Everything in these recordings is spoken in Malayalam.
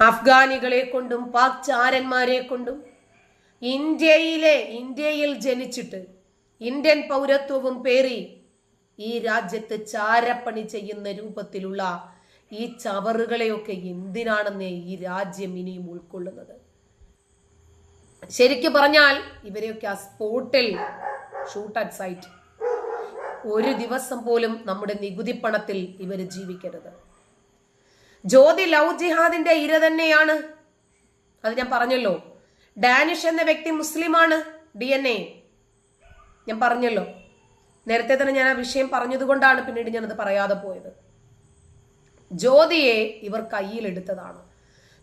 അഫ്ഗാനികളെ കൊണ്ടും പാക് ചാരന്മാരെ കൊണ്ടും ഇന്ത്യയിലെ ഇന്ത്യയിൽ ജനിച്ചിട്ട് ഇന്ത്യൻ പൗരത്വവും പേറി ഈ രാജ്യത്ത് ചാരപ്പണി ചെയ്യുന്ന രൂപത്തിലുള്ള ഈ ചവറുകളെയൊക്കെ എന്തിനാണെന്ന് ഈ രാജ്യം ഇനിയും ഉൾക്കൊള്ളുന്നത്? ശരിക്കു പറഞ്ഞാൽ ഇവരെയൊക്കെ ആ സ്പോട്ടിൽ ഷൂട്ട് അറ്റ് സൈറ്റ് ഒരു ദിവസം പോലും നമ്മുടെ നികുതി പണത്തിൽ ഇവർ ജീവിക്കരുത്. ജ്യോതി ലവ് ജിഹാദിന്റെ ഇര തന്നെയാണ്. അത് ഞാൻ പറഞ്ഞല്ലോ. ഡാനിഷ് എന്ന വ്യക്തി മുസ്ലിമാണ് ഡി എൻ എ ഞാൻ പറഞ്ഞല്ലോ. നേരത്തെ തന്നെ ഞാൻ ആ വിഷയം പറഞ്ഞതുകൊണ്ടാണ് പിന്നീട് ഞാനത് പറയാതെ പോയത്. ജ്യോതിയെ ഇവർ കയ്യിലെടുത്തതാണ്.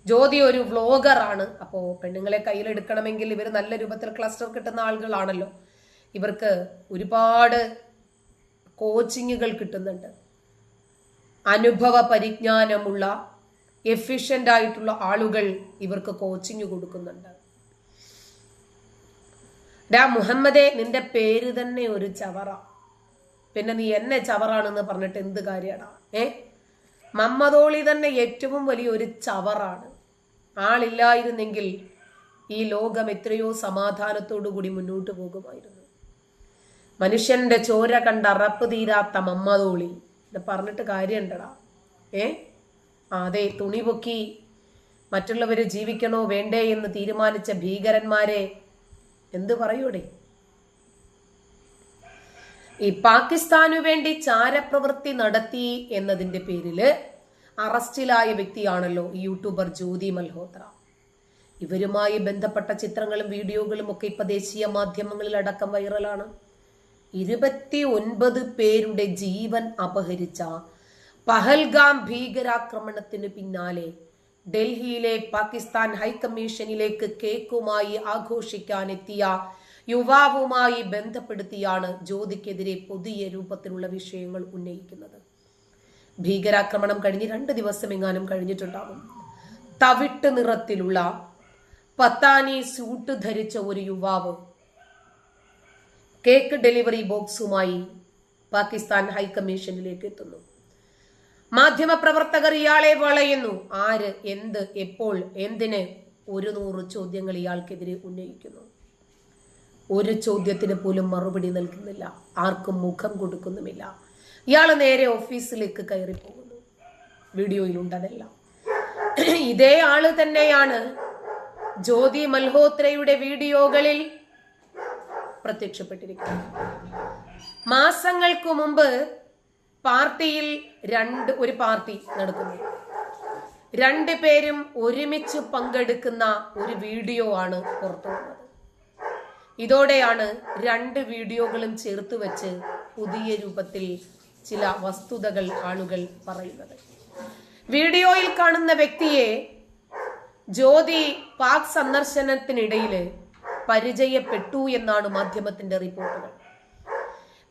ജ്യോതി ഒരു വ്ലോഗറാണ് അപ്പോൾ പെണ്ണുങ്ങളെ കയ്യിലെടുക്കണമെങ്കിൽ ഇവർ നല്ല രൂപത്തിൽ ക്ലസ്റ്റർ കിട്ടുന്ന ആളുകളാണല്ലോ. ഇവർക്ക് ഒരുപാട് കോച്ചിങ്ങുകൾ കിട്ടുന്നുണ്ട്. അനുഭവ പരിജ്ഞാനമുള്ള എഫിഷ്യന്റ് ആയിട്ടുള്ള ആളുകൾ ഇവർക്ക് കോച്ചിങ് കൊടുക്കുന്നുണ്ട്. ഡാ മുഹമ്മദെ നിന്റെ പേര് തന്നെ ഒരു ചവറ. പിന്നെ നീ എന്നെ ചവറാണെന്ന് പറഞ്ഞിട്ട് എന്ത് കാര്യടാ? ഏ? മമ്മദോളി തന്നെ ഏറ്റവും വലിയ ഒരു ചവറാണ്. ആളില്ലായിരുന്നെങ്കിൽ ഈ ലോകം എത്രയോ സമാധാനത്തോടു കൂടി മുന്നോട്ട് പോകുമായിരുന്നു. മനുഷ്യന്റെ ചോര കണ്ട അറപ്പ് തീരാത്ത മമ്മദോളി ഇത് പറഞ്ഞിട്ട് കാര്യമുണ്ടടാ ഏ? അതെ തുണി പൊക്കി മറ്റുള്ളവർ ജീവിക്കണോ വേണ്ടേ എന്ന് തീരുമാനിച്ച ഭീകരന്മാരെ എന്ത് പറയൂടെ? ഈ പാകിസ്ഥാനു വേണ്ടി ചാരപ്രവൃത്തി നടത്തി എന്നതിന്റെ പേരിൽ അറസ്റ്റിലായ വ്യക്തിയാണല്ലോ ഈ യൂട്യൂബർ ജ്യോതി മൽഹോത്ര. ഇവരുമായി ബന്ധപ്പെട്ട ചിത്രങ്ങളും വീഡിയോകളും ഒക്കെ ഇപ്പൊ ദേശീയ മാധ്യമങ്ങളിൽ അടക്കം വൈറലാണ്. ഇരുപത്തി ഒൻപത് പേരുടെ ജീവൻ അപഹരിച്ച പഹൽഗാം ഭീകരാക്രമണത്തിന് പിന്നാലെ ഡൽഹിയിലെ പാകിസ്ഥാൻ ഹൈക്കമ്മീഷനിലേക്ക് കേക്കുമായി ആഘോഷിക്കാനെത്തിയ യുവാവുമായി ബന്ധപ്പെടുത്തിയാണ് ജ്യോതിക്കെതിരെ പുതിയ രൂപത്തിലുള്ള വിഷയങ്ങൾ ഉന്നയിക്കുന്നത്. ഭീകരാക്രമണം കഴിഞ്ഞ് രണ്ട് ദിവസം എങ്ങാനും കഴിഞ്ഞിട്ടുണ്ടാകും തവിട്ട് നിറത്തിലുള്ള പത്താനി സ്യൂട്ട് ധരിച്ച ഒരു യുവാവ് കേക്ക് ഡെലിവറി ബോക്സുമായി പാകിസ്ഥാൻ ഹൈക്കമ്മീഷനിലേക്ക് എത്തുന്നു. മാധ്യമപ്രവർത്തകർ ഇയാളെ വളയുന്നു. ആര് എന്ത് എപ്പോൾ എന്തിന് ഒരു നൂറ് ചോദ്യങ്ങൾ ഇയാൾക്കെതിരെ ഉന്നയിക്കുന്നു. ഒരു ചോദ്യത്തിന് പോലും മറുപടി നൽകുന്നില്ല. ആർക്കും മുഖം കൊടുക്കുന്നുമില്ല. ഇയാൾ നേരെ ഓഫീസിലേക്ക് കയറി പോകുന്നു. വീഡിയോയിലുണ്ടതെല്ലാം ഇതേ ആൾ തന്നെയാണ് ജ്യോതി മൽഹോത്രയുടെ വീഡിയോകളിൽ പ്രത്യക്ഷപ്പെട്ടിരിക്കുന്നത് മാസങ്ങൾക്ക് മുമ്പ് പാർട്ടിയിൽ രണ്ട് ഒരു പാർട്ടി നടക്കുന്നു. രണ്ട് പേരും ഒരുമിച്ച് പങ്കെടുക്കുന്ന ഒരു വീഡിയോ ആണ് പുറത്തു വന്നത് ഇതോടെയാണ് രണ്ട് വീഡിയോകളും ചേർത്ത് വെച്ച് പുതിയ രൂപത്തിൽ ചില വസ്തുതകൾ ആളുകൾ പറയുന്നത്. വീഡിയോയിൽ കാണുന്ന വ്യക്തിയെ ജ്യോതി പാക് സന്ദർശനത്തിനിടയിൽ പരിചയപ്പെട്ടു എന്നാണ് മാധ്യമത്തിന്റെ റിപ്പോർട്ടുകൾ.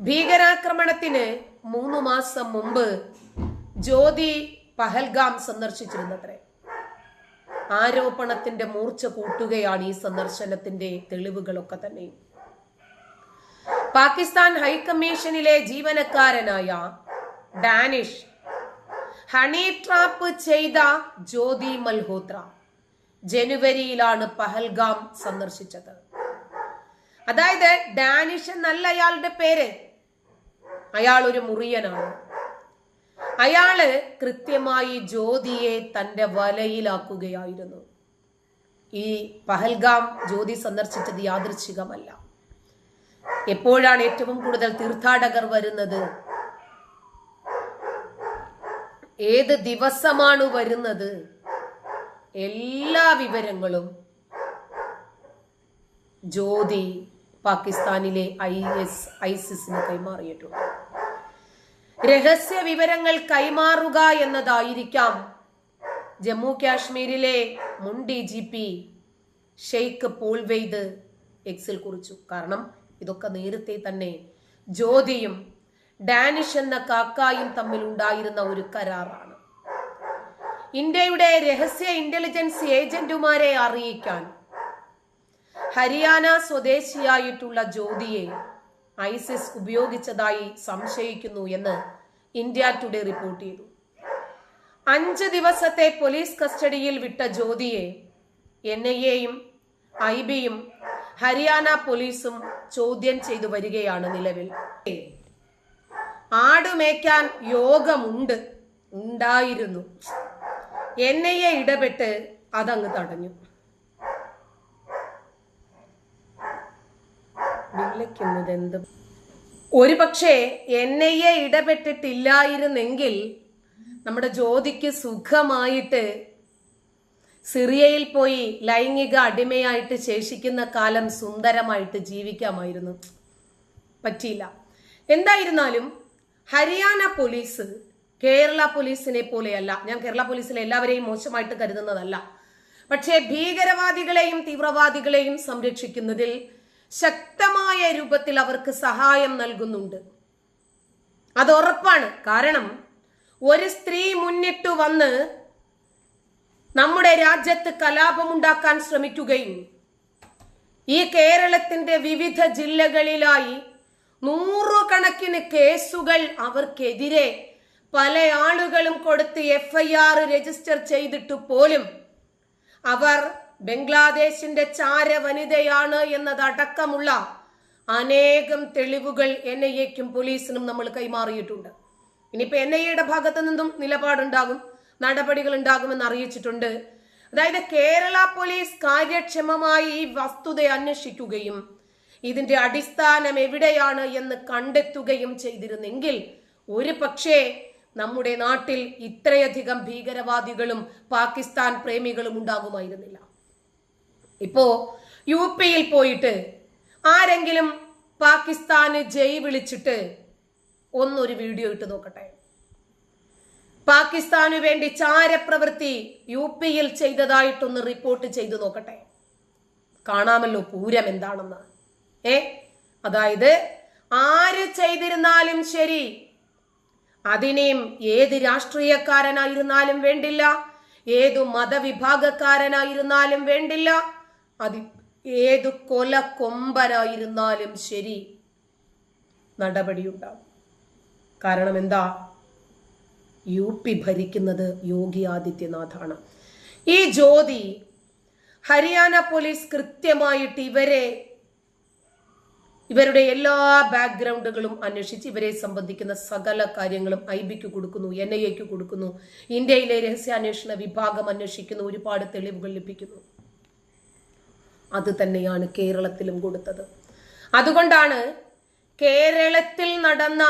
ഭീകരാക്രമണത്തിന് മൂന്ന് മാസം മുമ്പ് ജ്യോതി പഹൽഗാം സന്ദർശിച്ചിരുന്നത്രേ. ആരോപണത്തിന്റെ മൂർച്ച കൂട്ടുകയാണ് ഈ സന്ദർശനത്തിന്റെ തെളിവുകളൊക്കെ തന്നെ. പാകിസ്ഥാൻ ഹൈക്കമ്മീഷനിലെ ജീവനക്കാരനായ ഡാനിഷ് ഹണി ട്രാപ്പ് ചെയ്ത ജ്യോതി മൽഹോത്ര ജനുവരിയിലാണ് പഹൽഗാം സന്ദർശിച്ചത്. അതായത് ഡാനിഷ് എന്നല്ല അയാളുടെ പേര്. അയാൾ ഒരു മുറിയനാണ്. അയാൾ കൃത്യമായി ജ്യോതിയെ തന്റെ വലയിലാക്കുകയായിരുന്നു. ഈ പഹൽഗാം ജ്യോതി സന്ദർശിച്ചത് യാദൃച്ഛികമല്ല. എപ്പോഴാണ് ഏറ്റവും കൂടുതൽ തീർത്ഥാടകർ വരുന്നത്? ഏത് ദിവസമാണ് വരുന്നത്? എല്ലാ വിവരങ്ങളും ജ്യോതി പാകിസ്ഥാനിലെ ഐ എസ് ഐസിസിന് കൈമാറിയിട്ടുണ്ട്. രഹസ്യ വിവരങ്ങൾ കൈമാറുക എന്നതായിരിക്കാം ജമ്മു കാശ്മീരിലെ മുൻ D G P Sheikh Paul Vaid എക്സിൽ കുറിച്ചു. കാരണം ഇതൊക്കെ നേരത്തെ തന്നെ ജ്യോതിയും ഡാനിഷ് എന്ന കാക്കായും തമ്മിൽ ഉണ്ടായിരുന്ന ഒരു കരാറാണ്. ഇന്ത്യയുടെ രഹസ്യ ഇന്റലിജൻസ് ഏജന്റുമാരെ അറിയിക്കാൻ ഹരിയാന സ്വദേശിയായിട്ടുള്ള ജ്യോതിയെ ഐസിസ് ഉപയോഗിച്ചതായി സംശയിക്കുന്നു എന്ന് ഇന്ത്യ ടുഡേ റിപ്പോർട്ട് ചെയ്തു. അഞ്ച് ദിവസത്തെ പോലീസ് കസ്റ്റഡിയിൽ വിട്ട ജ്യോതിയെ എൻ ഐ എയും ഐ ബിയും ഹരിയാന പോലീസും ചോദ്യം ചെയ്തു വരികയാണ് നിലവിൽ. ആടുമേക്കാൻ യോഗമുണ്ട് ഉണ്ടായിരുന്നു. എൻ ഐ എ ഇടപെട്ട് അതങ്ങ് തടഞ്ഞു. ഒരു പക്ഷേ എൻ ഐ എ ഇടപെട്ടിട്ടില്ലായിരുന്നെങ്കിൽ നമ്മുടെ ജ്യോതിക്ക് സുഖമായിട്ട് സിറിയയിൽ പോയി ലൈംഗിക അടിമയായിട്ട് ശേഷിക്കുന്ന കാലം സുന്ദരമായിട്ട് ജീവിക്കാമായിരുന്നു. പറ്റിയില്ല. എന്തായിരുന്നാലും ഹരിയാന പോലീസ് കേരള പോലീസിനെ പോലെയല്ല. ഞാൻ കേരള പോലീസിലെ എല്ലാവരെയും മോശമായിട്ട് കരുതുന്നതല്ല. പക്ഷേ ഭീകരവാദികളെയും തീവ്രവാദികളെയും സംരക്ഷിക്കുന്നതിൽ ശക്തമായ രൂപത്തിൽ അവർക്ക് സഹായം നൽകുന്നുണ്ട്. അത് ഉറപ്പാണ്. കാരണം ഒരു സ്ത്രീ മുന്നിട്ട് വന്ന് നമ്മുടെ രാജ്യത്ത് കലാപമുണ്ടാക്കാൻ ശ്രമിക്കുകയും ഈ കേരളത്തിന്റെ വിവിധ ജില്ലകളിലായി നൂറുകണക്കിന് കേസുകൾ അവർക്കെതിരെ പല ആളുകളും കൊടുത്ത് എഫ്ഐആർ രജിസ്റ്റർ ചെയ്തിട്ട് പോലും അവർ ബംഗ്ലാദേശിന്റെ ചാര വനിതയാണ് എന്നതടക്കമുള്ള അനേകം തെളിവുകൾ എൻ ഐ എക്കും പോലീസിനും നമ്മൾ കൈമാറിയിട്ടുണ്ട്. ഇനിയിപ്പോൾ എൻ ഐ എയുടെ ഭാഗത്തു നിന്നും നിലപാടുണ്ടാകും നടപടികൾ ഉണ്ടാകുമെന്ന് അറിയിച്ചിട്ടുണ്ട്. അതായത് കേരള പോലീസ് കാര്യക്ഷമമായി ഈ വസ്തുതയെ അന്വേഷിക്കുകയും ഇതിന്റെ അടിസ്ഥാനം എവിടെയാണ് എന്ന് കണ്ടെത്തുകയും ചെയ്തിരുന്നെങ്കിൽ ഒരു പക്ഷേ നമ്മുടെ നാട്ടിൽ ഇത്രയധികം ഭീകരവാദികളും പാകിസ്ഥാൻ പ്രേമികളും ഉണ്ടാകുമായിരുന്നില്ല. ഇപ്പോ യു പിയിൽ പോയിട്ട് ആരെങ്കിലും പാകിസ്ഥാന് ജയ് വിളിച്ചിട്ട് ഒന്നൊരു വീഡിയോ ഇട്ട് നോക്കട്ടെ. പാകിസ്ഥാനു വേണ്ടി ചാരപ്രവൃത്തി യു പിയിൽ ചെയ്തതായിട്ടൊന്ന് റിപ്പോർട്ട് ചെയ്തു നോക്കട്ടെ. കാണാമല്ലോ പൂരം എന്താണെന്ന്. ഏ? അതായത് ആര് ചെയ്തിരുന്നാലും ശരി അതിനെയും ഏത് രാഷ്ട്രീയക്കാരനായിരുന്നാലും വേണ്ടില്ല ഏതു മതവിഭാഗക്കാരനായിരുന്നാലും വേണ്ടില്ല അത് ഏതു കൊല കൊമ്പനായിരുന്നാലും ശരി നടപടിയുണ്ടാവും. കാരണം എന്താ? യു പി ഭരിക്കുന്നത് യോഗി ആദിത്യനാഥാണ്. ഈ ജ്യോതി ഹരിയാന പോലീസ് കൃത്യമായിട്ട് ഇവരെ ഇവരുടെ എല്ലാ ബാക്ക്ഗ്രൗണ്ടുകളും അന്വേഷിച്ച് ഇവരെ സംബന്ധിക്കുന്ന സകല കാര്യങ്ങളും ഐ ബിക്ക് കൊടുക്കുന്നു എൻ ഐ എക്ക് കൊടുക്കുന്നു ഇന്ത്യയിലെ രഹസ്യാന്വേഷണ വിഭാഗം അന്വേഷിക്കുന്നു ഒരുപാട് തെളിവുകൾ ലഭിക്കുന്നു. അത് തന്നെയാണ് കേരളത്തിലും കൊടുത്തത്. അതുകൊണ്ടാണ് കേരളത്തിൽ നടന്ന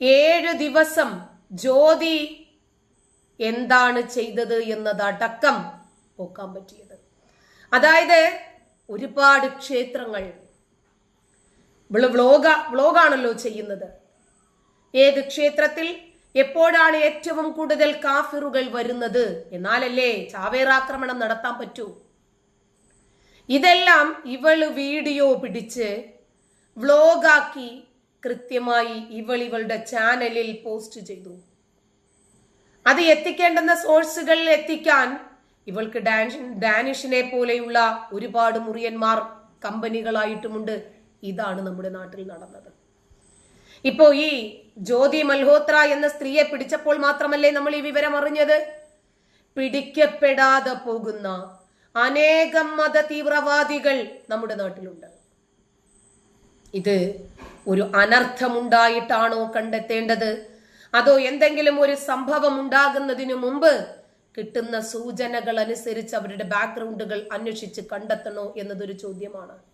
ഏഴ് ദിവസം ജ്യോതി എന്താണ് ചെയ്തത് എന്നതടക്കം പോക്കാൻ പറ്റിയത്. അതായത് ഒരുപാട് ക്ഷേത്രങ്ങൾ. വ്ലോഗ വ്ലോഗാണല്ലോ ചെയ്യുന്നത്. ഏത് ക്ഷേത്രത്തിൽ എപ്പോഴാണ് ഏറ്റവും കൂടുതൽ കാഫിറുകൾ വരുന്നത്? എന്നാലല്ലേ ചാവേറാക്രമണം നടത്താൻ പറ്റൂ. ഇതെല്ലാം ഇവൾ വീഡിയോ പിടിച്ച് വ്ലോഗാക്കി കൃത്യമായി ഇവൾ ഇവളുടെ ചാനലിൽ പോസ്റ്റ് ചെയ്തു. അത് എത്തിക്കേണ്ടുന്ന സോഴ്സുകളിൽ എത്തിക്കാൻ ഇവൾക്ക് ഡാൻഷ് ഡാനിഷിനെ പോലെയുള്ള ഒരുപാട് മുറിയന്മാർ കമ്പനികളായിട്ടുമുണ്ട്. ഇതാണ് നമ്മുടെ നാട്ടിൽ നടന്നത്. ഇപ്പോ ഈ ജ്യോതി മൽഹോത്ര എന്ന സ്ത്രീയെ പിടിച്ചപ്പോൾ മാത്രമല്ലേ നമ്മൾ ഈ വിവരം അറിഞ്ഞത്? പിടിക്കപ്പെടാതെ പോകുന്ന അനേകം മത തീവ്രവാദികൾ നമ്മുടെ നാട്ടിലുണ്ട്. ഇത് ഒരു അനർത്ഥമുണ്ടായിട്ടാണോ കണ്ടെത്തേണ്ടത്? അതോ എന്തെങ്കിലും ഒരു സംഭവം ഉണ്ടാകുന്നതിനു മുമ്പ് കിട്ടുന്ന സൂചനകൾ അനുസരിച്ച് അവരുടെ ബാക്ക്ഗ്രൗണ്ടുകൾ അന്വേഷിച്ച് കണ്ടെത്തണോ എന്നതൊരു ചോദ്യമാണ്.